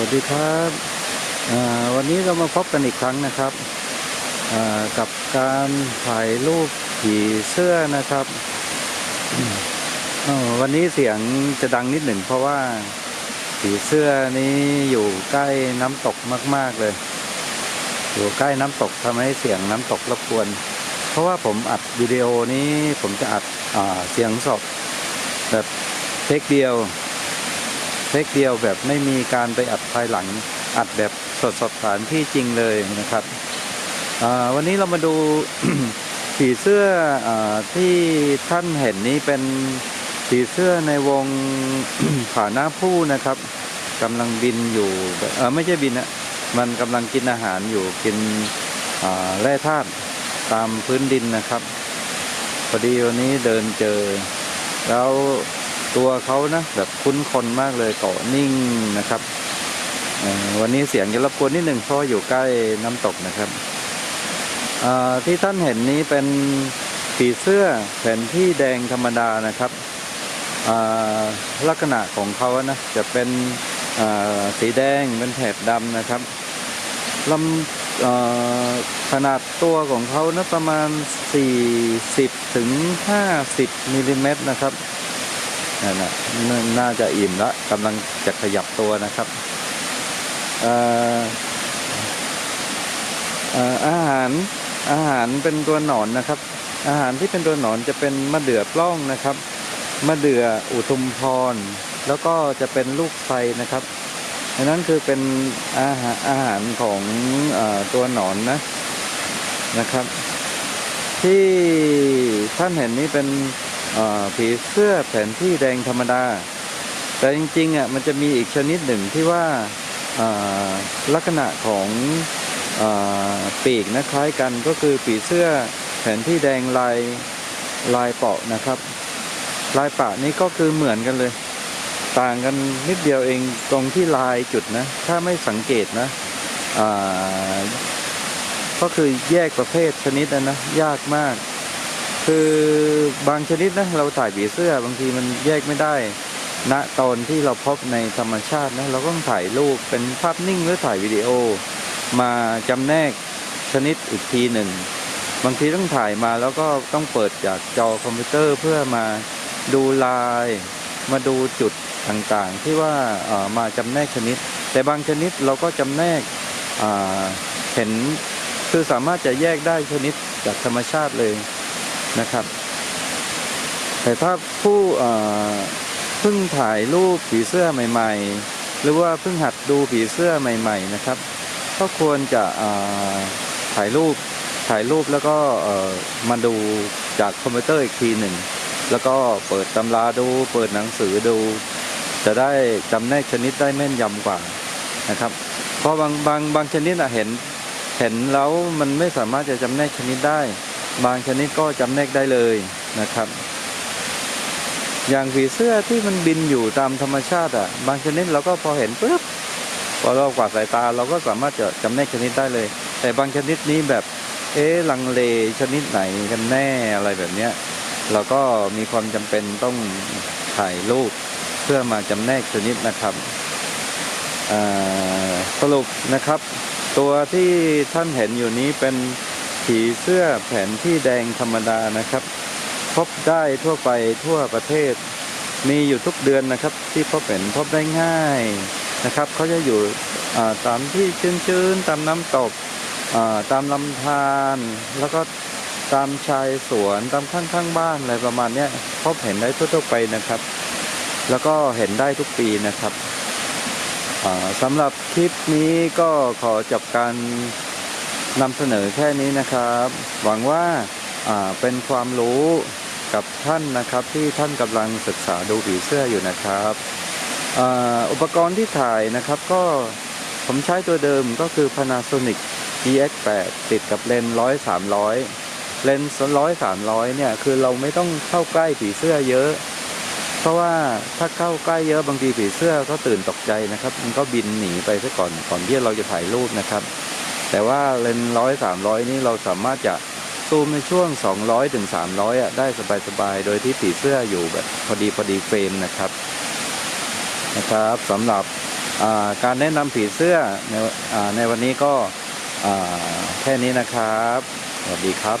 วัสดีครับวันนี้เรามาพบกันอีกครั้งนะครับกับการถ่ายรูปผีเสื้อนะครับวันนี้เสียงจะดังนิดหนึ่งเพราะว่าผีเสื้อนี้อยู่ใกล้น้ำตกมาก ๆเลย อยู่ใกล้น้ำตกทำให้เสียงน้ำตกรบกวน เพราะว่าผมอัดวิดีโอนี้ผมจะอัดอเสียงสดแบบเทคเดียว เทคเดียวแบบไม่มีการไปอัดภายหลังอัดแบบสดสดๆสถานที่จริงเลยนะครับวันนี้เรามาดูผีเสื้ออที่ท่านเห็นนี้เป็นผีเสื้อในวงผาหน้าผู้นะครับกำลังบินอยู่เออไม่ใช่บินนะมันกำลังกินอาหารอยู่กินแร่ธาตุตามพื้นดินนะครับพอดีวันนี้เดินเจอ แล้ว ตัวเขานะ แบบคุ้นคนมากเลยเกาะนิ่งนะครับ วันนี้เสียงจะรบกวนนิดหนึ่งเพราะอยู่ใกล้น้ำตกนะครับ ที่ท่านเห็นนี้เป็นผีเสื้อแผ่นที่แดงธรรมดานะครับ ลักษณะของเขานะจะเป็นสีแดงเป็นแถบดำนะครับลำขนาดตัวของเขานะประมาณ 40ถึง50มิลลิเมตรนะครับ นั่นนะนาน่าจะอิ่มละกำลังจะขยับตัวนะครับอาหารอาหารเป็นตัวหนอนนะครับ อาหารที่เป็นตัวหนอนจะเป็นมะเดื่อปล้องนะครับมะเดื่ออุทุมพร แล้วก็จะเป็นลูกไฟนะครับอันนั้นคือเป็นอาหารอาหารของอตัวหนอนนะนะครับ ที่ท่านเห็นนี้เป็น ผีเสื้อแผนที่แดงธรรมดา แต่จริงๆอะมันจะมีอีกชนิดหนึ่งที่ว่าลักษณะของอปีกนะคล้ายกันก็คือผีเสื้อแผนที่แดงลายลายเปาะนะครับ ลายปะนี้ก็คือเหมือนกันเลย ต่างกันนิดเดียวเองตรงที่ลายจุดนะ ถ้าไม่สังเกตนะก็คือแยกประเภทชนิดนะนะยากมาก คือบางชนิดนะเราถ่ายผีเสื้อบางทีมันแยกไม่ได้ณตอนที่เราพบในธรรมชาตินะเราก็ต้องถ่ายรูปเป็นภาพนิ่งหรือถ่ายวิดีโอ มาจำแนกชนิดอีกทีหนึ่ง บางทีต้องถ่ายมาแล้วก็ต้องเปิดจากจอคอมพิวเตอร์เพื่อมาดูลาย มาดูจุดต่างๆ ที่ว่ามาจำแนกชนิด แต่บางชนิดเราก็จำแนกเห็นคือสามารถจะแยกได้ชนิดจากธรรมชาติเลย นะครับแต่ถ้าผู้เพิ่งถ่ายรูปผีเสื้อใหม่ ๆ หรือว่าเพิ่งหัดดูผีเสื้อใหม่ ๆ นะครับ ก็ควรจะถ่ายรูปถ่ายรูปแล้วก็มาดูจากคอมพิวเตอร์อีกทีหนึ่ง แล้วก็เปิดตำราดู เปิดหนังสือดู จะได้จำแนกชนิดได้แม่นยำกว่านะครับ เพราะบางบางบางชนิดอะเห็นเห็นแล้วมันไม่สามารถจะจำแนกชนิดได้ บางชนิดก็จำแนกได้เลยนะครับ อย่างผีเสื้อที่มันบินอยู่ตามธรรมชาติอะ บางชนิดเราก็พอเห็นปุ๊บพอเรากวาดสายตาเราก็สามารถจะจำแนกชนิดได้เลย แต่บางชนิดนี้แบบเอ๊ะลังเลชนิดไหนกันแน่อะไรแบบเนี้ยเราก็มีความจำเป็นต้องถ่ายรูปเพื่อมาจำแนกชนิดนะครับสรุปนะครับ ตัวที่ท่านเห็นอยู่นี้เป็น ผีเสื้อแผนที่แดงธรรมดานะครับ พบได้ทั่วไปทั่วประเทศ มีอยู่ทุกเดือนนะครับ ที่พบเห็นพบได้ง่ายนะครับเขาจะอยู่ตามที่ชื้นๆตามน้ำตกตามลำธารแล้วก็ตามชายสวนตามข้างๆบ้านอะไรประมาณนี้พบเห็นได้ทั่วๆไปนะครับ แล้วก็เห็นได้ทุกปีนะครับสำหรับคลิปนี้ก็ขอจบการ นำเสนอแค่นี้นะครับ หวังว่าเป็นความรู้กับท่านนะครับที่ท่านกำลังศึกษาดูผีเสื้ออยู่นะครับอ,อุปกรณ์ที่ถ่ายนะครับก็ผมใช้ตัวเดิมก็คือ Panasonic EX8 ติดกับเลนส์ร้อยสามร้อยเลนส์ร้อยสามร้อยเนี่ยคือเราไม่ต้องเข้าใกล้ผีเสื้อเยอะ เพราะว่าถ้าเข้าใกล้เยอะบางทีผีเสื้อก็ตื่นตกใจนะครับ มันก็บินหนีไปซะก่อนก่อนที่เราจะถ่ายรูปนะครับ แต่ว่าเลนร้อยสามร้อยนี้เราสามารถจะซูมในช่วง 200ถึง300อะได้สบายๆ โดยที่ผีเสื้ออยู่แบบพอดีพอดีเฟรมนะครับนะครับสำหรับการแนะนำผีเสื้อในอในวันนี้ก็แค่นี้นะครับ สวัสดีครับ